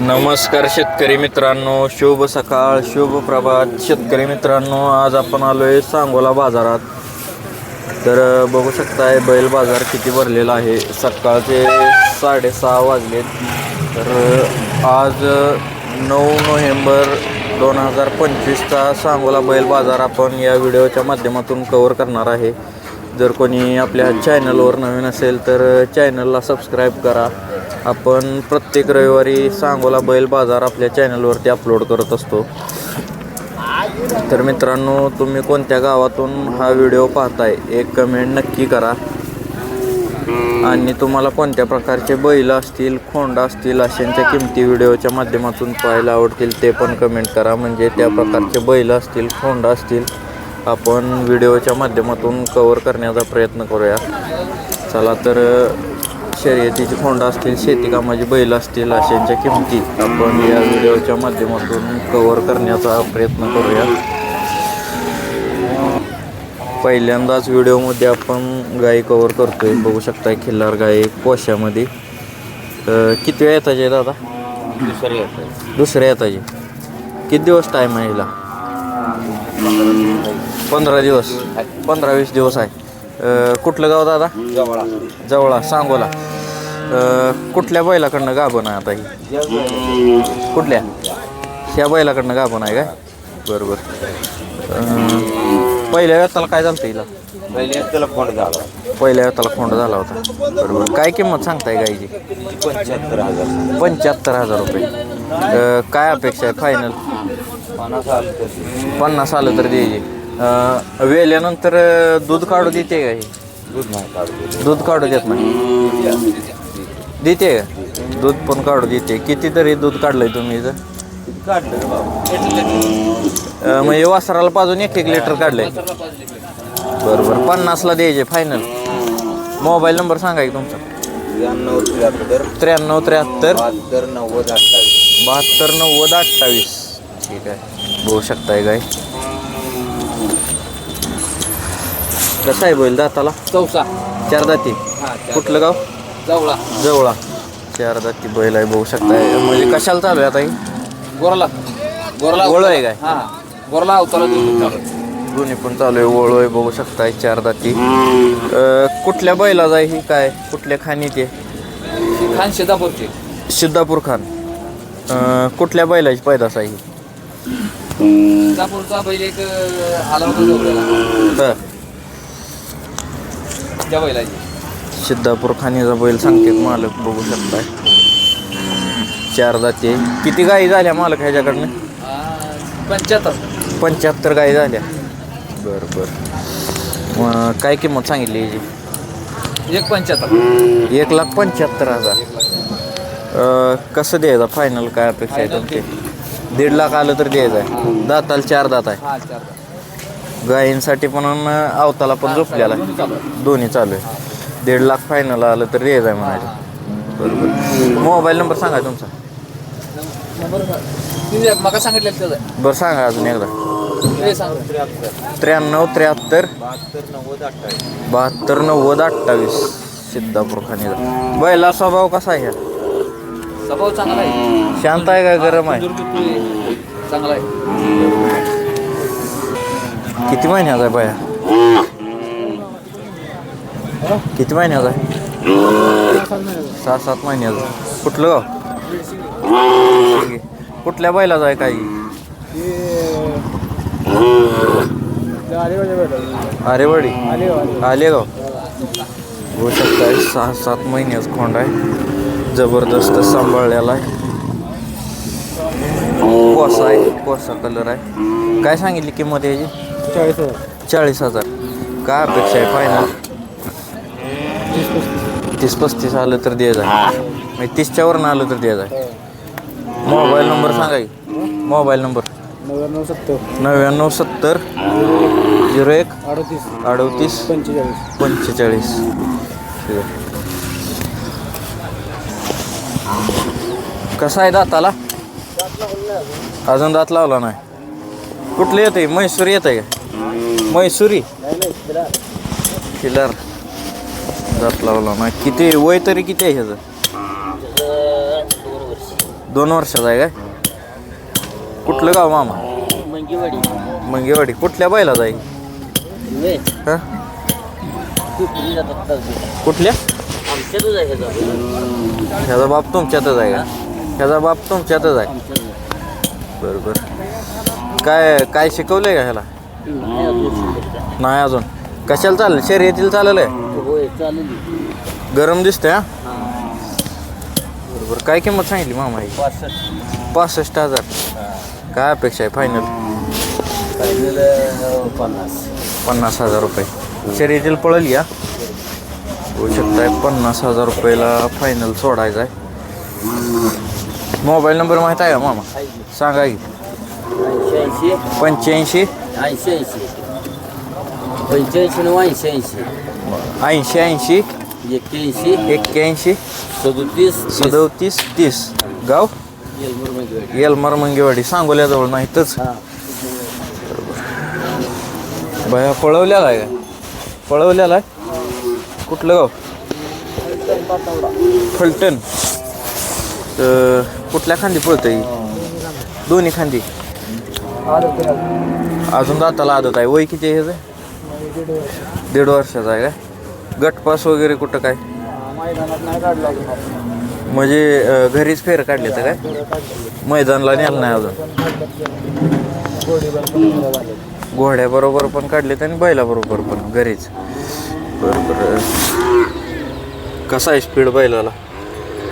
नमस्कार शेतकरी मित्रांनो शुभ सकाळ शुभ प्रभात. शेतकरी मित्रांनो आज आपण आलोय सांगोला बाजारात. तर बघू शकताय बैल बाजार किती भरलेला आहे. सकाळचे साडेसहा वाजलेत. तर आज नऊ नोव्हेंबर दोन हजार पंचवीसचा सांगोला बैल बाजार आपण या व्हिडिओच्या माध्यमातून कवर करणार आहे. जर कोणी आपल्या चॅनलवर नवीन असेल तर चॅनलला सबस्क्राईब करा. आपण प्रत्येक रविवारी सांगोला बैल बाजार आपल्या चॅनलवरती अपलोड करत असतो. तर मित्रांनो तुम्ही कोणत्या गावातून हा व्हिडिओ पाहताय एक कमेंट नक्की करा. आणि तुम्हाला कोणत्या प्रकारचे बैल असतील खोंड असतील अशांच्या किमती व्हिडिओच्या माध्यमातून पाहायला आवडतील ते पण कमेंट करा. म्हणजे त्या प्रकारचे बैल असतील खोंड असतील आपण व्हिडिओच्या माध्यमातून कवर करण्याचा प्रयत्न करूया. चला तर शर्यतीची खोंड असतील शेती कामाची बैल असतील अशांच्या किमती. आपण या व्हिडिओच्या माध्यमातून कवर करण्याचा प्रयत्न करूया. पहिल्यांदाच व्हिडिओमध्ये आपण गाई कवर करतोय. बघू शकता खिल्लार गाई कोशामध्ये. किती वेळ येताचे दादा? दुसरे दुसऱ्या येताचे किती दिवस टाईम आहे हिला? पंधरा दिवस. पंधरा वीस दिवस आहे. कुठलं गाव दादा? जवळा. जवळा सांगोला. अं, कुठल्या बैलाकडनं गाभण आहे आता ही? कुठल्या? ह्या बैलाकडनं गाभण आहे काय? बरं बरं अं, पहिल्या वेळाला काय झालं हिला? पहिले त्याला फोन झाला. पहिल्या वेळाला खोंड झाला होता. बरोबर. काय किंमत सांगताय गायची पंच्याहत्तर हजार. पंच्याहत्तर हजार रुपये. अं, काय अपेक्षा आहे फायनल पन्नास आलं तरी. पन्नास आलं तर द्यायची. अं, वेल्यानंतर अं, दूध काढू देते का ही? दूध नाही काढू दूध काढू देत नाही. देते. का दूध पण काढू देते. किती तरी दूध काढलंय तुम्ही इथं? काढलं बाबा अं, म्हणजे वासराला पाजून एक एक लिटर काढलंय. बरं बरं पन्नासला द्यायचे फायनल मोबाईल नंबर सांगा की तुमचा. त्र्याण्णव त्र्याहत्तर. त्र्याण्णव त्र्याहत्तर. बहात्तर नव्वद अठ्ठावीस. बहात्तर नव्वद अठ्ठावीस. ठीक आहे. बघू शकताय काय. कसं आहे बैल दाताला? चौसा. चार दाती. हा कुठलं गाव? जवळा जवळा चार दाती बैल आहे बघू शकताय म्हणजे कशाला चालू आहे आता ही? गोरला. गोरला ओळ आहे काय? हा. गोरला अवताला दोन्ही पण चालू आहे. ओळ आहे बघू शकताय चार दाती कुठल्या बैला जाय ही काय? कुठल्या खाणी ते खान शेतापूरची सिद्धापूर खान. कुठल्या बैलाची पैदास आहे ही? शेतापूरचा बैल एक आला होता त्या बैलाची. सिद्धापूर खाणीचा बैल सांगते मालक बघू शकताय. चार दाते किती गायी झाल्या मालक ह्याच्याकडनं? पंच्याहत्तर. पंच्याहत्तर गायी झाल्या. बरं बरं. मग काय किंमत सांगितली याची? एक पंच्याहत्तर. एक लाख पंच्याहत्तर हजार. कसं द्यायचं? फायनल काय अपेक्षा आहे तुमची? दीड लाख आलं तर द्यायचं आहे दाताला चार दात आहे. हा गायींसाठी पण अवताला पण झोपलेला आहे. दोन्ही चालू आहे. दीड लाख फायनल आलं तर द्यायचं आहे म्हणायचं. बरोबर. मोबाईल नंबर सांगा तुमचा. त्याचं आहे. बरं सांगा अजून एकदा. त्र्याण्णव त्र्याहत्तर बहात्तर नव्वद अठ्ठावीस. सिद्धापूर खाणीचा बैला स्वभाव कसा आहे ह्या? स्वभाव चांगला आहे. शांत आहे का गरम आहे. चांगला आहे. किती महिन्याचा आहे बाया? किती महिन्याचा आहे सहा सात महिन्याचा कुठलं गाव. कुठल्या बैलाचा आहे काही अरेवाडी आलेगाव. होऊ शकताय सहा सात महिन्याचा खोंड आहे. जबरदस्त सांभाळलेला आहे. कोसा आहे. कोसा कलर आहे. काय सांगितली किंमत याची? चाळीस हजार. चाळीस हजार. काय अपेक्षा आहे? फायनल तीस पस्तीस आलं तर द्यायचं आहे तीसच्या वरनं आलं तर द्यायचं आहे मोबाईल नंबर सांगा की मोबाईल नंबर. नव्याण्णव सत्तर. नव्याण्णव सत्तर झिरो एक अडतीस. अडतीस पंचेचाळीस. पंचेचाळीस. कसा आहे दाताला? अजून दात लावला नाही. कुठलं येत? आहे म्हैसूर येत आहे का म्हैसुरी? किलर दात लावला नाही किती वय तरी किती आहे ह्याचं? दोन वर्षाचा आहे काय? कुठलं गाव मामा? मंगीवाडी. मंगेवाडी. कुठल्या बैलाचा आहे? हा? कुठल्या? ह्याचा बाप तुमच्यातच आहे का? ह्याचा बाप तुमच्यातच आहे. बरं बरं. काय काय शिकवलंय का ह्याला? नाही अजून कशाला चालेल? शर्यतील चालेल आहे गरम दिसतंय हा? बरोबर. काय किंमत सांगितली मामा ही? पासष्ट. हजार. काय अपेक्षा आहे फायनल पन्नास. पन्नास हजार रुपये. शर्यतील पळल या होऊ शकताय. पन्नास हजार रुपयाला फायनल सोडायचा आहे. मोबाईल नंबर माहीत आहे का मामा? सांगा की. ऐंशी पंच्याऐंशी. ऐंशी ऐंशी. पंच्याऐंशी नऊ ऐंशी ऐंशी. ऐंशी ऐंशी एक्क्याऐंशी एक्क्याऐंशी सदोतीस सदोतीस तीस गाव येलमार मंगेवाडी सांगोल्याजवळ नाही तरच बाया पळवलेला आहे काय पळवलेला आहे कुठलं गाव फलटण तर कुठल्या खांदी पळतं ही दोन्ही खांदी अजून दाताला आदत आहे वय किती आहे दीड वर्षाचा आहे काय गटपास वगैरे कुठं काय? मैदानात नाही काढला अजून आपण. म्हणजे अं, घरीच फेर काढले तर काय? मैदानला नेलं नाही अजून? घोडीवर पण मुलं झाले. घोड्याबरोबर पण काढलेत आणि बैलाबरोबर पण घरीच. बरोबर. कसा आहे स्पीड बैलाला?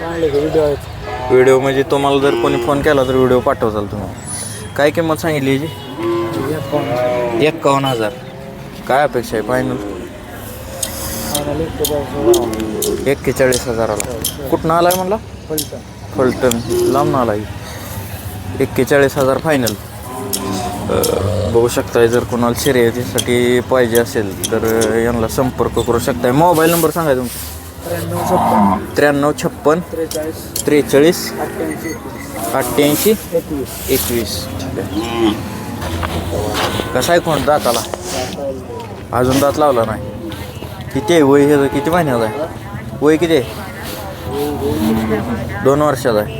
चांगले व्हिडिओ आहेत व्हिडिओ म्हणजे तुम्हाला जर कोणी फोन केला तर व्हिडिओ पाठवताल तुम्ही काय किंमत सांगितली याची? एक्कावन्न हजार. काय अपेक्षा आहे फायनल एक्केचाळीस हजाराला. कुठनं आलाय म्हणला? फलटण. लांब आलाय. एक्केचाळीस हजार फायनल बघू शकताय जर कोणाला शर्यतीसाठी पाहिजे असेल तर यांना संपर्क करू शकताय. मोबाईल नंबर सांगा तुमचा. त्र्याण्णव छप्पन. त्रेचाळीस. अठ्ठ्याऐंशी एकवीस. ठीक आहे. कसा आहे कोण दाताला. अजून दात लावला नाही. किती आहे? वय ह्याचं किती महिन्याचा आहे? वय किती आहे? दोन वर्षाचा आहे.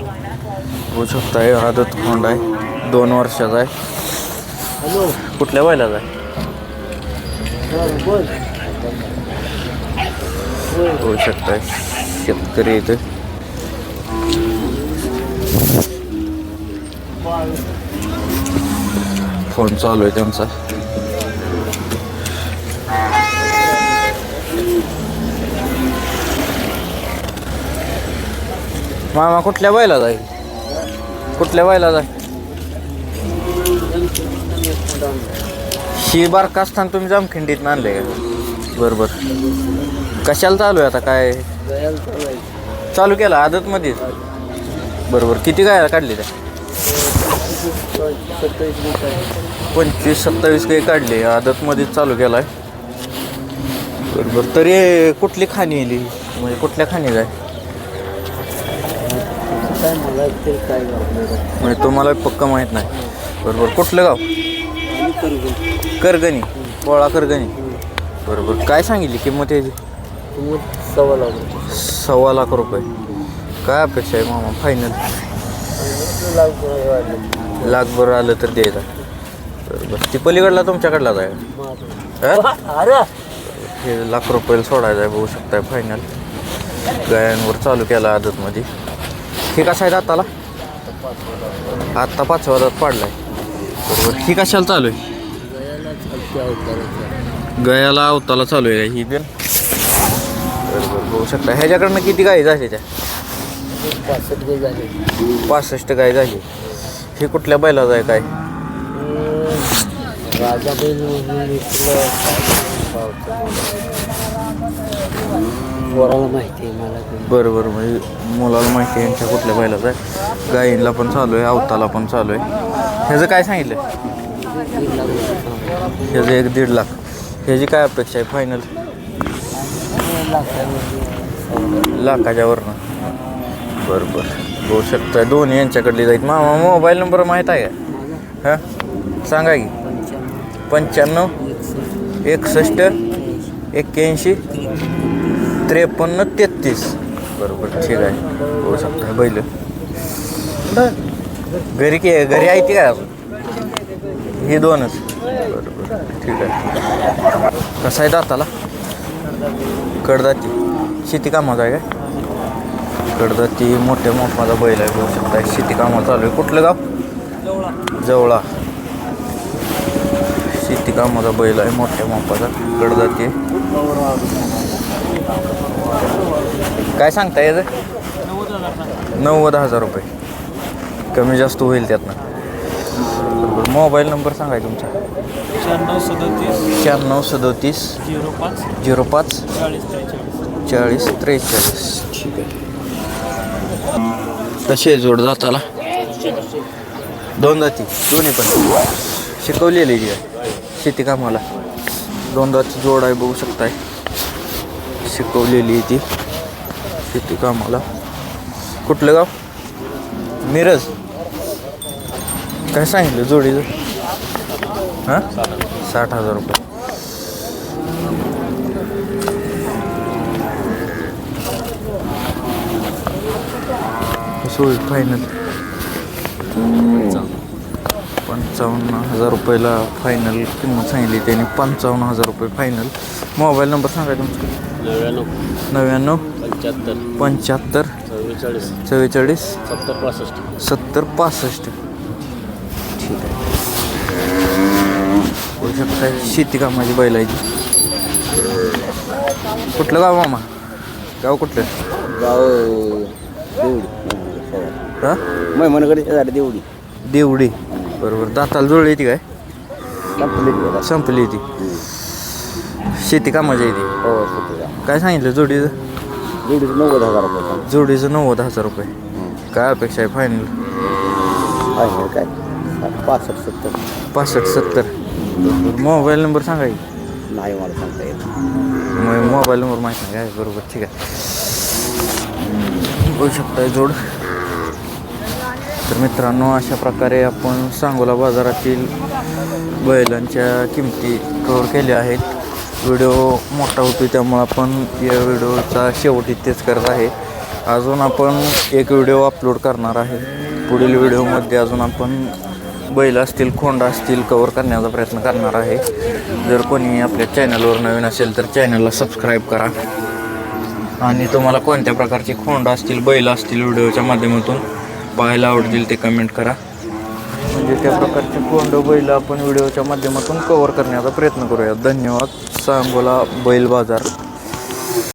होऊ शकता आहे. आदत खोंड आहे. दोन वर्षाचा आहे. हॅलो कुठल्या बैलाचा आहे? होऊ शकता शेतकरी इथे. फोन चालू आहे त्यांचा. मामा कुठल्या बायला जाईल कुठल्या बायला जाईल ही बारका असताना तुम्ही जामखिंडीत आणले का? बरोबर. कशाला चालू आहे आता काय? चालू केला आदतमध्येच? बरोबर. किती गाय काढली त्या? पंचवीस सत्तावीस काही काढली. आदतमध्येच चालू केला आहे बरोबर. तरी कुठली खाणी येली म्हणजे कुठल्या खाणी जाय काय मला ते काय म्हणजे तुम्हाला पक्क माहीत नाही. बरोबर. कुठलं गाव? करगणी. पोळा करगणी. बरोबर. काय सांगितली किंमत याची? सव्वा लागलो सव्वा लाख रुपये. काय अपेक्षा आहे मामा? फायनल लाखभर आलं तर द्यायचा बरोबर. ती पलीकडला तुमच्याकडलाच आहे? हा? अरे! हे लाख रुपयाला सोडायचं आहे बघू शकताय. फायनल गायांवर चालू केला आदतमध्ये. हे कसा आहे दाताला? आत्ता पाचवा दात पाडलाय. बरोबर. ही कशाला चालू आहे? गयाला अवताला चालू आहे ही बिल बरोबर. बघू शकता. ह्याच्याकडनं किती गाई झाली त्या? पासष्ट काही गाय झाली. हे कुठल्या बैलाचं आहे काय? राजा बैल पोराला माहिती आहे मला. बरं बरं म्हणजे मुलाला माहिती आहे यांच्या कुठल्या बैलाचं आहे? गायींला पण चालू आहे अवताला पण चालू आहे. ह्याचं काय सांगितलं. ह्याचं एक दीड लाख. ह्याची काय अपेक्षा आहे फायनल लाखाच्या वरनं. बरं बरं. बघू शकता दोन्ही यांच्याकडली जाईल मामा मोबाईल नंबर माहीत आहे का? हां? सांगा की. पंच्याण्णव एकसष्ट एक्क्याऐंशी त्रेपन्न तेहतीस. बरोबर ठीक आहे. होऊ शकतं बैल. घरी की घरी आहे ती काय अजून हे दोनच. बरोबर ठीक आहे. कसा आहे दाताला? कडदाती. शेती कामाचा आहे काय? कडदाती मोठ्या मोठा बैल आहे होऊ शकता. शेती कामाचं चालू आहे. कुठलं गाव? जवळा. शेती कामाचा बैल आहे मोठ्या मापाचा कडदाती. आहे. काय सांगता याचं? नव्वद हजार रुपये. कमी जास्त होईल त्यातनं मोबाईल नंबर सांगाय तुमचा. शहाण्णव सदतीस. शहाण्णव सदोतीस. झिरो पाच. झिरो पाच. चाळीस त्रेचाळीस. चाळीस त्रेचाळीस. ठीक आहे. कसे जोड जाताला? दोन जाती. दोन्ही पण. शिकवलेली जी आहे. शेती कामाला. दोन जाती जोड आहे बघू शकताय. शिकवलेली आहे ती. शेती कामाला. कुठलं गाव? मिरज. काय सांगितलं जोडीचं? हां? साठ हजार रुपये. होईल फायनल पंचावन्न हजार रुपयाला फायनल किंमत सांगितली. त्यांनी पंचावन्न हजार रुपये फायनल मोबाईल नंबर सांगा तुमचा. नव्याण्णव. नव्याण्णव. पंच्याहत्तर. पंच्याहत्तर. चव्वेचाळीस चव्वेचाळीस सत्तर पासष्ट. सत्तर पासष्ट. ठीक आहे. होऊ शकता शेती कामाची बैलाची कुठलं गाव मामा? गाव कुठलं? गाव देवडी. हा? मैमनकडे झाली देवडी. देवडी. बरोबर. दाताला जुळली ती काय? संपली संपली ती शेती कामाची आहे ती. हो काय सांगितलं जोडीचं? देवडीचं नव्वद हजार रुपये जोडीचं नव्वद हजार रुपये. काय अपेक्षा आहे फायनल आहे काय? पासष्ट सत्तर. पासष्ट सत्तर. मोबाईल नंबर सांगा की. नाही मला सांगता येत. मग मोबाईल नंबर माहीत नाही काय बरोबर ठीक आहे. बघू शकताय जोड. तर मित्रांनो अशा प्रकारे आपण सांगोला बाजारातील बैलांच्या किमती कवर केल्या आहेत. व्हिडिओ मोठा होतो त्यामुळे आपण या व्हिडिओचा शेवट इथेच करत आहे. अजून आपण एक व्हिडिओ अपलोड करणार आहे. पुढील व्हिडिओमध्ये अजून आपण बैल असतील खोंड असतील कवर करण्याचा प्रयत्न करणार आहे. जर कोणी आपल्या चॅनलवर नवीन असेल तर चॅनलला सबस्क्राईब करा. आणि तुम्हाला कोणत्या प्रकारचे खोंड असतील बैल असतील व्हिडिओच्या माध्यमातून पाहायला आवडतील ते कमेंट करा. म्हणजे त्या प्रकारचे खोंड बैल आपण व्हिडिओच्या माध्यमातून कवर करण्याचा प्रयत्न करूया धन्यवाद. सांगोला बैल बाजार.